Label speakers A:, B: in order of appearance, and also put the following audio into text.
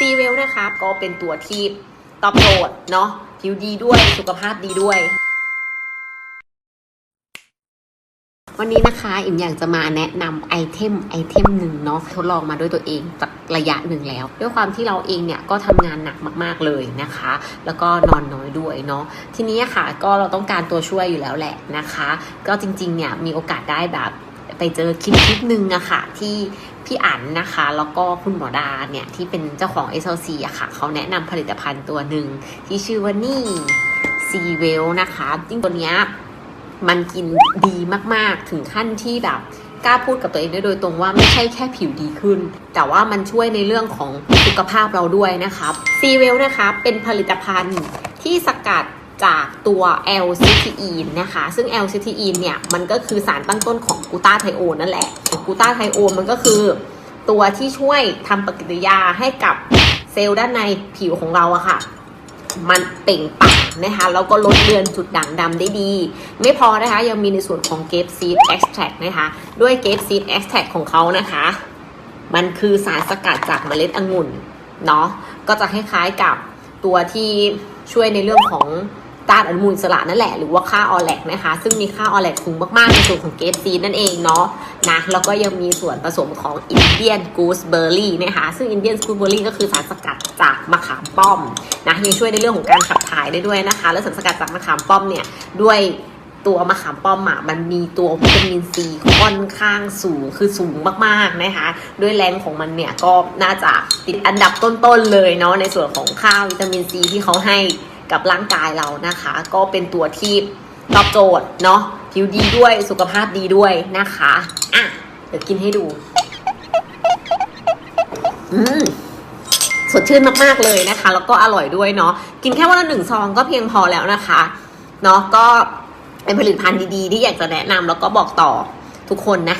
A: ซีเวลนะคะก็เป็นตัวที่ตอบโจทย์เนาะผิวดีด้วยสุขภาพดีด้วย วันนี้นะคะอิมอยากจะมาแนะนำไอเทมไอเทมหนึ่งเนาะทดลองมาด้วยตัวเองจากระยะหนึ่งแล้ว ด้วยความที่เราเองเนี่ยก็ทำงานหนักมากๆเลยนะคะ แล้วก็นอนน้อยด้วยเนาะทีนี้ค่ะก็เราต้องการตัวช่วยอยู่แล้วแหละนะคะ ก็จริงๆเนี่ยมีโอกาสได้แบบ ไปเจอคลิปคลิปหนึ่งอะค่ะที่พี่อั๋นนะคะ แล้วก็คุณหมอดาเนี่ย ที่เป็นเจ้าของ SLC อะค่ะ เขาแนะนำผลิตภัณฑ์ตัวหนึ่งที่ชื่อว่านี่ซีเวลนะคะจริงตัวเนี้ยมันกินดีมากๆ ถึงขั้นที่แบบกล้าพูดกับตัวเองได้โดยตรงว่าไม่ใช่แค่ผิวดีขึ้น แต่ว่ามันช่วยในเรื่องของสุขภาพเราด้วยนะครับซีเวลนะคะเป็นผลิตภัณฑ์ที่สกัด จากตัว L-cysteine นะคะ ซึ่ง L-cysteine เนี่ย มันก็คือสารตั้งต้นของกูตาไทโอนนั่นแหละกูตาไทโอนมันก็คือตัวที่ช่วยทำปฏิกิริยาให้กับเซลล์ด้านในผิวของเราอะค่ะ มันเปล่งปลั่งนะคะแล้วก็ลดเลือนจุดด่างดำได้ดี ไม่พอนะคะ ยังมีในส่วนของ Grape Seed Extract นะคะ ด้วย Grape Seed Extract ของเขานะคะ มันคือสารสกัดจากเมล็ดองุ่นเนาะก็จะคล้ายๆกับตัวที่ช่วยในเรื่องของ ต้านอนุมูลอิสระนั่นแหละ หรือว่าค่าออแลกนะคะ ซึ่งมีค่าออแลกสูงมากๆ ในส่วนของเกสซีนั่นเองเนาะนะแล้วก็ยังมีส่วนผสมของอินเดียนกูสเบอร์รี่นะคะ ซึ่งอินเดียนกูสเบอร์รี่ก็คือสารสกัดจากมะขามป้อมนะยังช่วยในเรื่องของการขับถ่ายได้ด้วยนะคะ และสารสกัดจากมะขามป้อมเนี่ยด้วยตัวมะขามป้อมอะมันมีตัววิตามินซีค่อนข้างสูงคือสูงมากๆนะคะ ด้วยแรงของมันเนี่ยก็น่าจะติดอันดับต้นๆเลยเนาะในส่วนของค่าวิตามินซีที่เขาให้ กับร่างกายเรานะคะ ก็เป็นตัวที่ตอบโจทย์เนาะผิวดีด้วยสุขภาพดีด้วยนะคะอะเดี๋ยวกินให้ดูอืมสดชื่นมากๆเลยนะคะ แล้วก็อร่อยด้วยเนาะกินแค่วันละหนึ่งซองก็เพียงพอแล้วนะคะเนาะก็เป็นผลิตภัณฑ์ดีๆ ที่อยากจะแนะนำแล้วก็บอกต่อทุกคนนะคะ